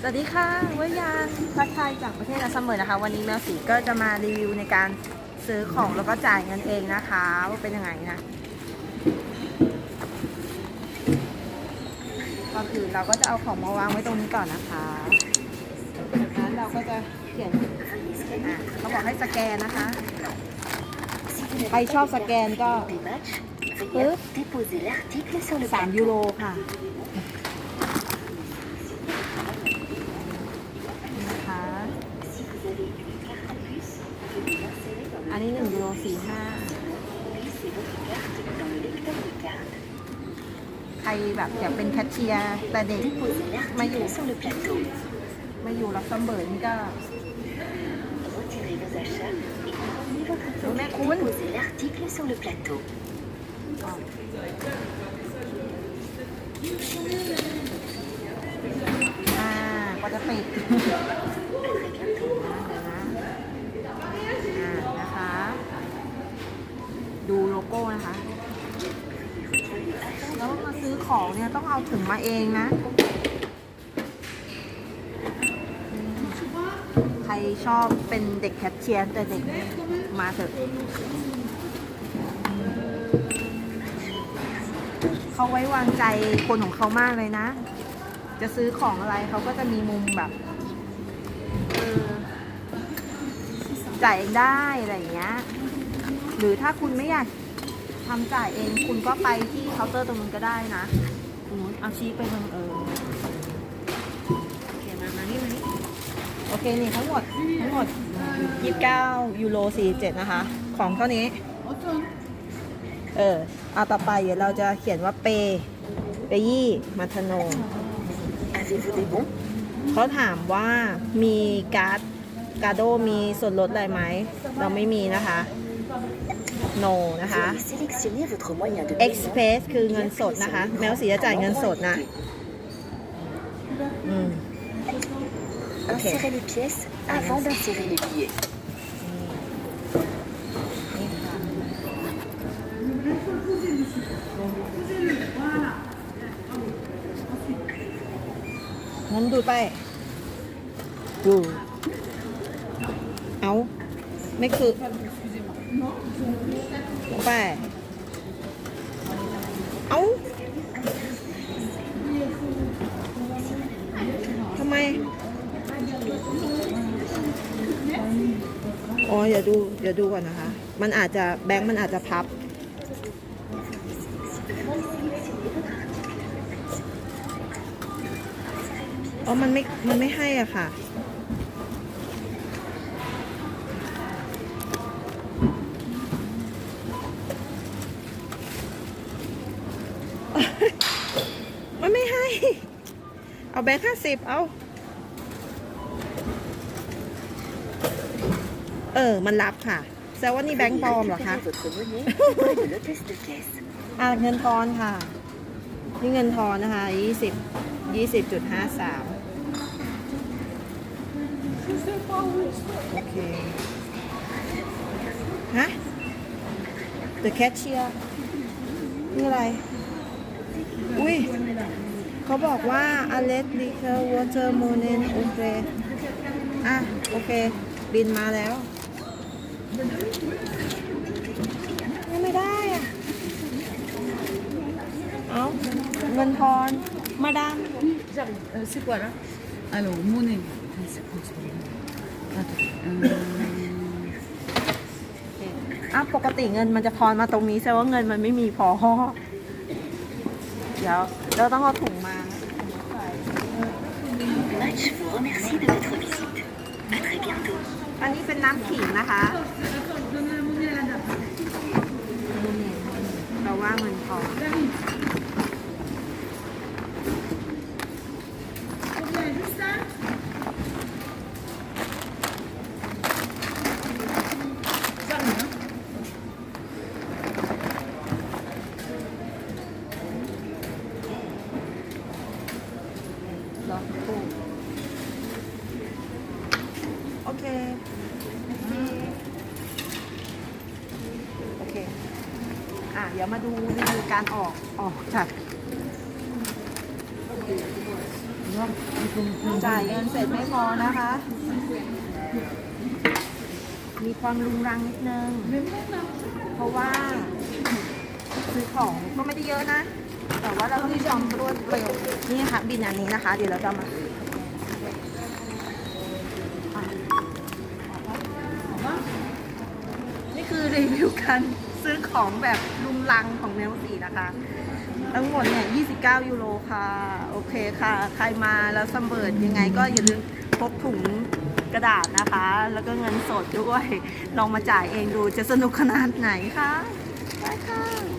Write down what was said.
สวัสดีค่ะวายานทักทายจากประเทศอัสเมอร์นะคะ วันนี้แมวสีก็จะมารีวิวในการซื้อของแล้วก็จ่ายเงินเองนะคะว่าเป็นยังไงนะก่อนอื่นเราก็จะเอาของมาวางไว้ตรงนี้ก่อนนะคะจากนั้นเราก็จะเขียนอะเขาบอกให้สแกนนะคะ ใครชอบสแกนก็ Des matchs, Peu. veuillez déposer l'article sur le 3ยูโรค่ะนี่นะคะ Si vous avez une carte à puce, veuillez l'insérer dans อั นี้หนึ่งโลสี่ห้าใครแบบอยากเป็นแคชเชียร์แต่เด็กมาอยู่มาอยู่รับซัมเบิร์นี่ก็แม่คุณอ่ากว่าจะติด À très bientôt. อ่านะคะ ดูโลโก้นะคะ แล้วมาซื้อ ของเนี่ยต้องเอาถึงมาเองนะ ใครชอบเป็นเด็กแคชเชียร์แต่เด็กมาเถอะเขาไว้วางใจคนของเขามากเลยนะ จะซื้อของอะไรเขาก็จะมีมุมแบบจ่ายได้อะไรอย่างเงี้ย หรือถ้าคุณไม่อยาก ทำจ่ายเอง คุณก็ไปที่เคาน์เตอร์ตรงนู้นก็ได้นะตรงนู้นเอาชี้ไปตรงเออโอเคมามานี่มานี่โอเคนี่ทั้งหมดทั้งหมด29ยูโร47นะคะ ของเท่านี้ เออเอาต่อไปเดี๋ยวเราจะเขียนว่าเปเปยี่มัทโนเขาถามว่ามีการ์ดการ์โดมีส่วนลดอะไรไหม เราไม่มีนะคะ no นะคะ Veuillez sélectionner votre moyen de paiement. express คือเงินสดนะคะ แมวสีจะจ่ายเงินสดนะอืม Ok. Insérez les pièces avant d'insérer les billets. นี่ค่ะงั้นดูไป ดู เอา ไม่คือ ไปเอาทำไม อ๋อเดี๋ยวดูเดี๋ยวดูก่อนนะคะ มันอาจจะแบงค์มันอาจจะพับ อ๋อ มันไม่ มันไม่ให้อะค่ะ มันไม่ให้ เอาแบงค์ห้าสิบเอา เออ มันรับค่ะแสดงว่านี่แบงค์ปลอมเหรอคะอ่าเงินทอนค่ะ นี่เงินทอนนะคะยี่สิบยี่สิบจุดห้าสามโอเค ฮะ The cashier นี่อะไร อุ้ย เขาบอกว่า a l e t liquor water monen โอเค อะ โอเค บินมาแล้วยังไม่ได้อะ เอาเงินทอน มาดาม Euh, c'est quoi là Alors, monnaie. Ah, c'est quoi ce problème Attends. Euh, อะปกติเงินมันจะทอนมาตรงนี้แสดงว่าเงินมันไม่มีพอ เดี๋ยวเราต้องเอาถุงมา Match vous remercie de votre visite. À très bientôt. อันนี้เป็นน้ำขิงนะคะเราว่าเงินทอนรอสักครู่โอเค โอเค อะ เดี๋ยวมาดูรีวิวการออกออกจาก non, จ่ายเงินเสร็จไม่พอนะคะ มีความรุงรังนิดนึง เพราะว่าซื้อของก็ไม่ได้เยอะนะ แต่ว่าเราต้องมีความรวดเร็วนี่ค่ะบินอันนี้นะคะ เดี๋ยวเราจะมาอะนี่ คือรีวิวการซื้อของแบบลุงลังของแนวสีนะคะ ทั้งหมดเนี่ย 29 ยูโรค่ะ โอเคค่ะ ใครมาแล้วสัมเบิร์ดยังไงก็อย่าลืมพกถุงกระดาษนะคะ แล้วก็เงินสดด้วย ลองมาจ่ายเองดูจะสนุกขนาดไหนคะไปค่ะ